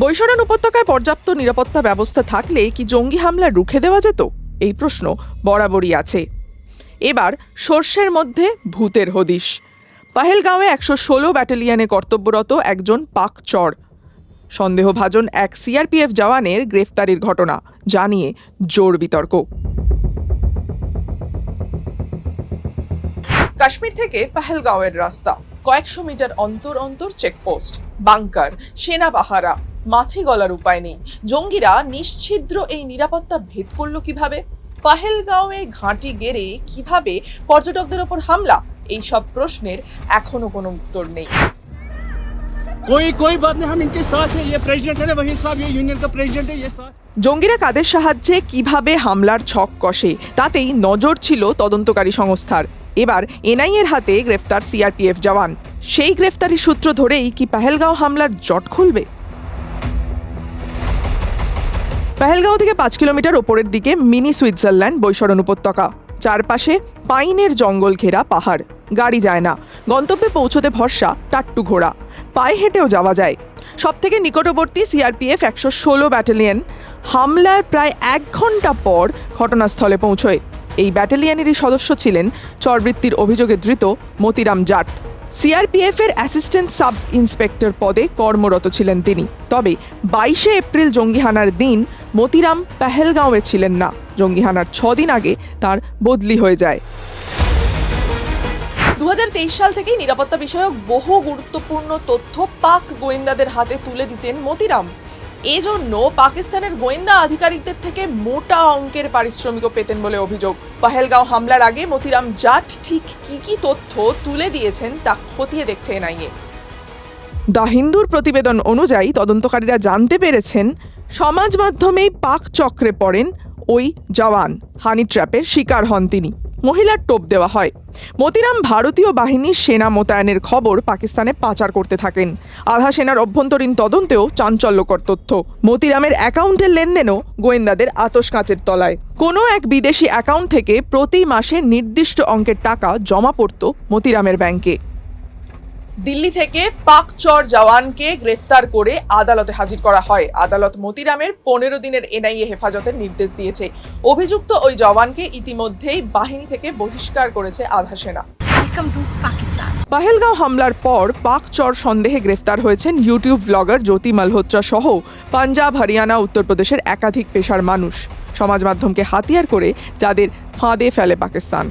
বৈশরণ উপত্যকায় পর্যাপ্ত নিরাপত্তা ব্যবস্থা থাকলে কি জঙ্গি হামলা রুখে দেওয়া যেত? এই প্রশ্ন বরাবরই আছে। এবার সর্ষের মধ্যে ভূতের হদিশ। পাহেলগাঁওয়ে একশো ষোলো ব্যাটালিয়নে কর্তব্যরত একজন পাক চর। সন্দেহভাজন এক সিআরপিএফ জওয়ানের গ্রেফতারির ঘটনা জানিয়ে জোর বিতর্ক। কাশ্মীর থেকে পাহেলগাঁওয়ের রাস্তা। কয়েকশো মিটার অন্তর অন্তর চেকপোস্ট বাংকার সেনা পাহারা মাছি গলার উপায় নেই জঙ্গিরা নিশ্ছিদ্র এই নিরাপত্তা ভেদ করলো কিভাবে পাহেলগাঁওয়ে ঘাঁটি গেড়ে কিভাবে পর্যটকদের ওপর হামলা এই সব প্রশ্নের এখনো কোনো উত্তর নেই कोई कोई बात नहीं हम इनके साथ हैं ये प्रेसिडेंट है ना वही साहब ये यूनियन का प्रेसिडेंट है ये साथ জঙ্গিরা কাদের সাহায্যে কিভাবে হামলার ছক কষে তাতেই নজর ছিল তদন্তকারী সংস্থার এবার এনআইএর হাতে গ্রেফতার সিআরপিএফ জওয়ান সেই গ্রেফতারি সূত্র ধরেই কি পাহেলগাঁও হামলার জট খুলবে পাহেলগাঁও থেকে পাঁচ কিলোমিটার ওপরের দিকে মিনি সুইজারল্যান্ড বৈশরণ উপত্যকা। চারপাশে পাইনের জঙ্গল ঘেরা পাহাড়। গাড়ি যায় না। গন্তব্যে পৌঁছতে ভরসা, টাট্টু ঘোড়া। পায়ে হেঁটেও যাওয়া যায়। সব থেকে নিকটবর্তী সিআরপিএফ একশো ষোলো ব্যাটালিয়ন হামলার প্রায় এক ঘণ্টা পর ঘটনাস্থলে পৌঁছয়। এই ব্যাটালিয়নেরই সদস্য ছিলেন চরবৃত্তির অভিযোগে ধৃত মতিরাম জাট। সিআরপিএফ এর অ্যাসিস্ট্যান্ট সাব ইন্সপেক্টর পদে কর্মরত ছিলেন তিনি। তবে বাইশে এপ্রিল জঙ্গি হানার দিন মতিরাম পেহেলগাঁওয়ে ছিলেন না। জঙ্গি জঙ্গিহানার ছদিন আগে তার বদলি হয়ে যায়। দু হাজার তেইশ সাল থেকেই নিরাপত্তা বিষয়ক বহু গুরুত্বপূর্ণ তথ্য পাক গোয়েন্দাদের হাতে তুলে দিতেন মতিরাম। এজন্য পাকিস্তানের গোয়েন্দা আধিকারিকদের থেকে মোটা অঙ্কের পারিশ্রমিকও পেতেন বলে অভিযোগ। পাহেলগাঁও হামলার আগে মতিরাম জাট ঠিক কি কি তথ্য তুলে দিয়েছেন তা খতিয়ে দেখছে এনআইএ। দ্য হিন্দুর প্রতিবেদন অনুযায়ী তদন্তকারীরা জানতে পেরেছেন সমাজ মাধ্যমেই পাক চক্রে পড়েন ওই জওয়ান। হানি ট্র্যাপের শিকার হন তিনি। মহিলার টোপ দেওয়া হয়। মতিরাম ভারতীয় বাহিনীর সেনা মোতায়েনের খবর পাকিস্তানে পাচার করতে থাকেন। আধা সেনার অভ্যন্তরীণ তদন্তেও চাঞ্চল্যকর তথ্য। মতিরামের অ্যাকাউন্টের লেনদেনও গোয়েন্দাদের আতস কাঁচের তলায়। কোনো এক বিদেশি অ্যাকাউন্ট থেকে প্রতি মাসে নির্দিষ্ট অঙ্কের টাকা জমা পড়ত মতিরামের ব্যাংকে। দিল্লি থেকে পাক চর জওয়ানকে গ্রেফতার করে আদালতে হাজির করা হয়। আদালত মতিরামের পনেরো দিনের এনআইএ হেফাজতের নির্দেশ দিয়েছে। অভিযুক্ত ওই জওয়ানকে ইতিমধ্যেই বাহিনী থেকে বহিষ্কার করেছে আধা সেনা। পাহেলগাঁও হামলার পর পাক চর সন্দেহে গ্রেফতার হয়েছেন ইউটিউব ব্লগার জ্যোতি মালহোত্রা সহ পাঞ্জাব হরিয়ানা উত্তরপ্রদেশের একাধিক পেশার মানুষ। সমাজ মাধ্যমকে হাতিয়ার করে যাদের ফাঁদে ফেলে পাকিস্তান।